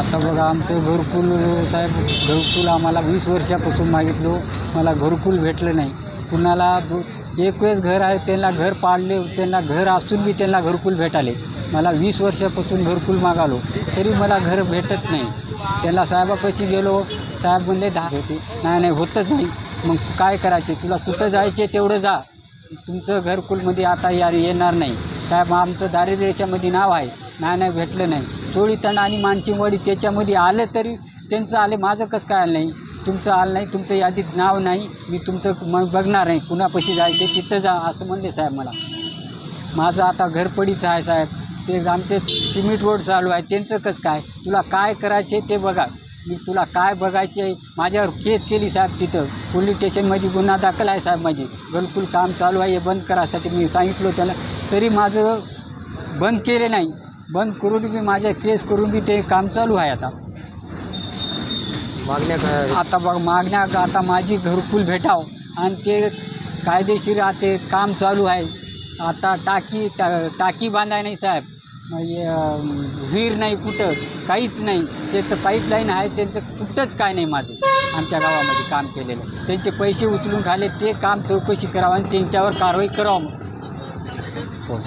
आता बघा आमचं घरकुल साहेब घरकुल आम्हाला वीस वर्षापासून मागितलो. मला घरकुल भेटलं नाही. कुणाला दो एक वेळेस घर आहे त्यांना घर पाडले त्यांना घर असून बी त्यांना घरकुल भेटाले. मला वीस वर्षापासून घरकुल मागालो तरी मला घर भेटत नाही. त्याला साहेबापाशी गेलो साहेब म्हणले दहा होते नाही नाही होतच नाही. मग काय करायचे? तुला कुठं जायचे तेवढं जा. तुमचं घरकुलमध्ये आता यार येणार नाही. साहेब आमचं दारिद्र्याच्यामध्ये नाव आहे. नाही नाही भेटलं नाही. चोळी तंड आणि मानसिंगवाडी त्याच्यामध्ये आलं तरी त्यांचं आले माझं कसं काय आलं नाही? तुमचं आलं नाही तुमचं यादीत नाव नाही मी तुमचं मग बघणार नाही कुणापाशी जायचे तिथं जा असं म्हणले साहेब मला. माझं आता घरपडीचं आहे साहेब. ते आमचे सिमेंट रोड चालू आहे त्यांचं कसं काय? तुला काय करायचे ते बघा. मी तुला काय बघायचे माझ्यावर केस केली साहेब तिथं. पोलीस स्टेशनमध्ये गुन्हा दाखल आहे साहेब माझी. घरकुल काम चालू आहे हे बंद करायसाठी मी सांगितलं त्याला. तरी माझं बंद केले नाही. बंद करून बी माझ्या केस करून बी ते काम चालू आहे आता. मागण्या काय आता बघ मागण्या आता माझी घरकुल भेटाव. आणि ते कायदेशीर आता काम चालू आहे. आता टाकी टा टाकी बांधाय नाही साहेब. म्हणजे, विहीर नाही कुठं? काहीच नाही. त्याचं पाईपलाईन आहे त्यांचं कुठंच काय नाही माझं. आमच्या गावामध्ये काम केलेलं. त्यांचे पैसे उचलून खाले ते काम चौकशी करावं आणि त्यांच्यावर कारवाई करावं हो.